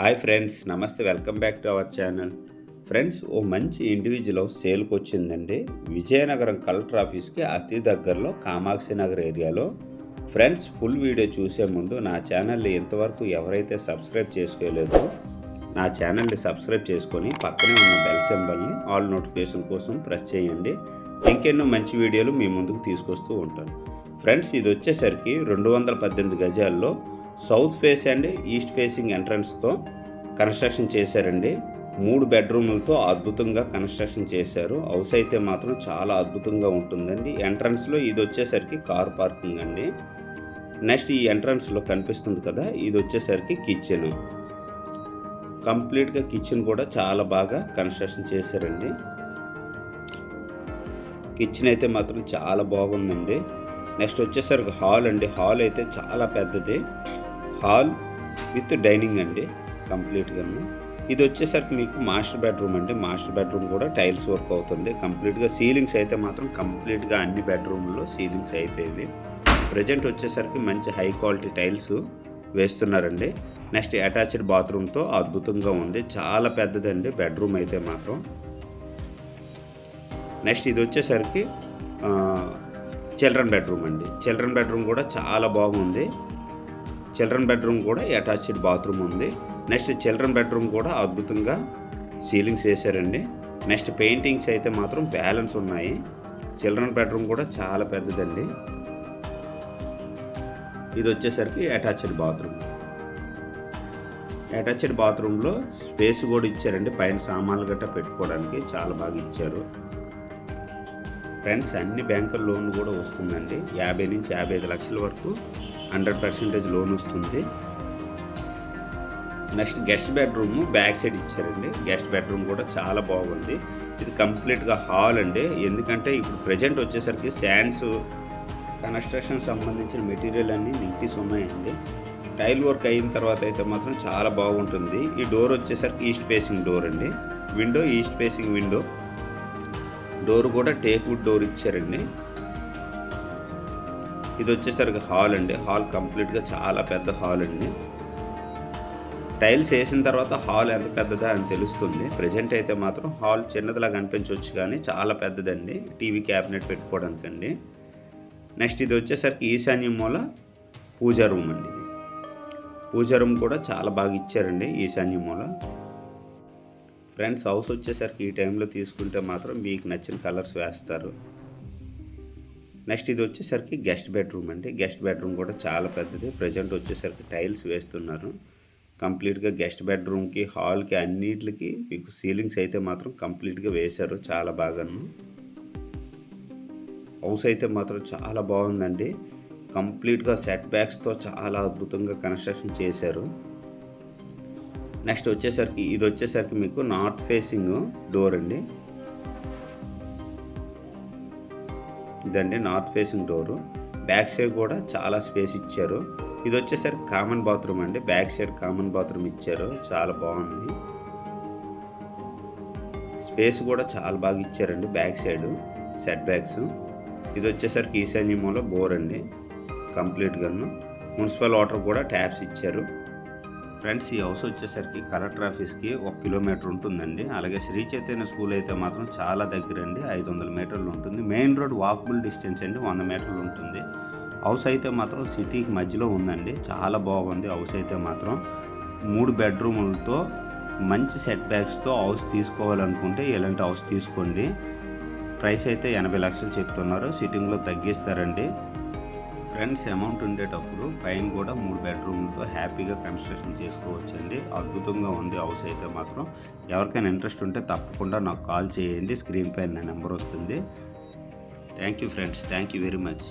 Hi friends namaste welcome back to our channel friends ఓ మంచి individual house సేల్కి వచ్చిందండి. Vizianagaram collector ఆఫీస్కి అతి దగ్గరలో కామాక్షి నగర్ ఏరియాలో ఫ్రెండ్స్ ఫుల్ వీడియో చూసే ముందు నా ఛానల్ని ఇంతవరకు ఎవరైతే సబ్స్క్రైబ్ చేసుకోలేదో నా ఛానల్ని సబ్స్క్రైబ్ చేసుకొని పక్కనే ఉన్న బెల్ సింబల్ని ఆల్ నోటిఫికేషన్ కోసం ప్రెస్ చేయండి. ఇంకెన్నో మంచి వీడియోలు మీ ముందుకు తీసుకొస్తూ ఉంటాను. ఫ్రెండ్స్ ఇది వచ్చేసరికి రెండు వందల పద్దెనిమిది గజాల్లో south face and east facing ఎంట్రన్స్తో construction చేశారండి. మూడు బెడ్రూములతో అద్భుతంగా కన్స్ట్రక్షన్ చేశారు. హౌస్ అయితే మాత్రం చాలా అద్భుతంగా ఉంటుందండి. ఎంట్రన్స్లో ఇది వచ్చేసరికి కార్ పార్కింగ్ అండి. నెక్స్ట్ ఈ ఎంట్రన్స్లో కనిపిస్తుంది కదా ఇది వచ్చేసరికి కిచెన్. కంప్లీట్గా కిచెన్ కూడా చాలా బాగా కన్స్ట్రక్షన్ చేశారండి. కిచెన్ అయితే మాత్రం చాలా బాగుందండి. నెక్స్ట్ వచ్చేసరికి హాల్ అండి. హాల్ అయితే చాలా పెద్దది. హాల్ విత్ డైనింగ్ అండి కంప్లీట్గాను ఇది వచ్చేసరికి మీకు మాస్టర్ బెడ్రూమ్ అండి. మాస్టర్ బెడ్రూమ్ కూడా టైల్స్ వర్క్ అవుతుంది. కంప్లీట్గా సీలింగ్స్ అయితే మాత్రం కంప్లీట్గా అన్ని బెడ్రూమ్లో సీలింగ్స్ అయిపోయేవి ప్రజెంట్ వచ్చేసరికి మంచి హై క్వాలిటీ టైల్స్ వేస్తున్నారండి. నెక్స్ట్ అటాచ్డ్ బాత్రూమ్తో అద్భుతంగా ఉంది. చాలా పెద్దదండి బెడ్రూమ్ అయితే మాత్రం. నెక్స్ట్ ఇది వచ్చేసరికి చిల్డ్రన్ బెడ్రూమ్ అండి. చిల్డ్రన్ బెడ్రూమ్ కూడా చాలా బాగుంది. చిల్డ్రన్ బెడ్రూమ్ కూడా అటాచ్డ్ బాత్రూమ్ ఉంది. నెక్స్ట్ చిల్డ్రన్ బెడ్రూమ్ కూడా అద్భుతంగా సీలింగ్స్ వేసారండి నెక్స్ట్ పెయింటింగ్స్ అయితే మాత్రం బ్యాలెన్స్ ఉన్నాయి. చిల్డ్రన్ బెడ్రూమ్ కూడా చాలా పెద్దదండి. ఇది వచ్చేసరికి అటాచ్డ్ బాత్రూమ్. అటాచ్డ్ బాత్రూంలో స్పేస్ కూడా ఇచ్చారండి. పైన సామాన్లు గట్టా పెట్టుకోవడానికి చాలా బాగా ఇచ్చారు. ఫ్రెండ్స్ అన్ని బ్యాంకుల లోన్ కూడా వస్తుందండి. యాభై నుంచి యాభై ఐదు లక్షల వరకు హండ్రెడ్ పర్సెంటేజ్ లోన్ వస్తుంది. Next guest bedroom back side ఇచ్చారండి. గెస్ట్ బెడ్రూమ్ కూడా చాలా బాగుంది. ఇది కంప్లీట్గా హాల్ అండి. ఎందుకంటే ఇప్పుడు ప్రజెంట్ వచ్చేసరికి శాండ్స్ కన్స్ట్రక్షన్ సంబంధించిన మెటీరియల్ అన్నీ నింపేసి ఉన్నాయండి. టైల్ వర్క్ అయిన తర్వాత అయితే మాత్రం చాలా బాగుంటుంది. ఈ డోర్ వచ్చేసరికి ఈస్ట్ ఫేసింగ్ డోర్ అండి. Window east facing window. Door కూడా టేక్ వుడ్ డోర్ ఇచ్చారండి. ఇది వచ్చేసరికి హాల్ అండి హాల్ కంప్లీట్గా చాలా పెద్ద హాల్ అండి. టైల్స్ వేసిన తర్వాత హాల్ ఎంత పెద్దదా అని తెలుస్తుంది. ప్రజెంట్ అయితే మాత్రం హాల్ చిన్నదిలా కనిపించవచ్చు కానీ చాలా పెద్దదండి. టీవీ క్యాబినెట్ పెట్టుకోవడానికండి. నెక్స్ట్ ఇది వచ్చేసరికి ఈశాన్యం మూల పూజా రూమ్ అండి ఇది. పూజా రూమ్ కూడా చాలా బాగా ఇచ్చారండి ఈశాన్యం మూల. ఫ్రెండ్స్ హౌస్ వచ్చేసరికి ఈ టైంలో తీసుకుంటే మాత్రం మీకు నచ్చిన కలర్స్ వేస్తారు. నెక్స్ట్ ఇది వచ్చేసరికి గెస్ట్ బెడ్రూమ్ అండి. గెస్ట్ బెడ్రూమ్ కూడా చాలా పెద్దది. ప్రజెంట్ వచ్చేసరికి టైల్స్ వేస్తున్నారు. కంప్లీట్గా గెస్ట్ బెడ్రూమ్కి హాల్కి అన్నిటికి మీకు సీలింగ్స్ అయితే మాత్రం కంప్లీట్గా వేశారు చాలా బాగాను. హౌస్ అయితే మాత్రం చాలా బాగుందండి. కంప్లీట్గా సెట్ బ్యాక్స్తో చాలా అద్భుతంగా కన్స్ట్రక్షన్ చేశారు. నెక్స్ట్ వచ్చేసరికి ఇది వచ్చేసరికి మీకు నార్త్ ఫేసింగ్ డోర్ అండి. ఇదండి north facing door. Back side కూడా చాలా స్పేస్ ఇచ్చారు. ఇది వచ్చేసరికి కామన్ బాత్రూమ్ అండి. బ్యాక్ సైడ్ కామన్ బాత్రూమ్ ఇచ్చారు. చాలా బాగుంది. స్పేస్ కూడా చాలా బాగా ఇచ్చారండి బ్యాక్ సైడ్. సెట్ బ్యాక్స్ ఇది వచ్చేసరికి ఈశాన్యంలో బోర్ అండి. కంప్లీట్గాను. మున్సిపల్ వాటర్ కూడా ట్యాప్స్ ఇచ్చారు. ఫ్రెండ్స్ ఈ హౌస్ వచ్చేసరికి కలెక్టర్ ఆఫీస్కి ఒక కిలోమీటర్ ఉంటుందండి. అలాగే శ్రీ చైతన్య స్కూల్ అయితే మాత్రం చాలా దగ్గర అండి ఐదు వందల మీటర్లు ఉంటుంది. మెయిన్ రోడ్ వాకబుల్ డిస్టెన్స్ అండి. వంద మీటర్లు ఉంటుంది. హౌస్ అయితే మాత్రం సిటీకి మధ్యలో ఉందండి. చాలా బాగుంది హౌస్ అయితే మాత్రం. మూడు బెడ్రూములతో మంచి సెట్ బ్యాక్స్తో హౌస్ తీసుకోవాలనుకుంటే ఇలాంటి హౌస్ తీసుకోండి. ప్రైస్ అయితే ఎనభై లక్షలు చెప్తున్నారు. సిట్టింగ్లో తగ్గిస్తారండి. ఫ్రెండ్స్ అమౌంట్ ఉండేటప్పుడు పైన కూడా మూడు బెడ్రూమ్లతో హ్యాపీగా కన్స్ట్రక్షన్ చేసుకోవచ్చండి. అద్భుతంగా ఉంది హౌస్ అయితే మాత్రం. ఎవరికైనా ఇంట్రెస్ట్ ఉంటే తప్పకుండా నాకు కాల్ చేయండి. స్క్రీన్ పైన నా నెంబర్ వస్తుంది. Thank you friends thank you very much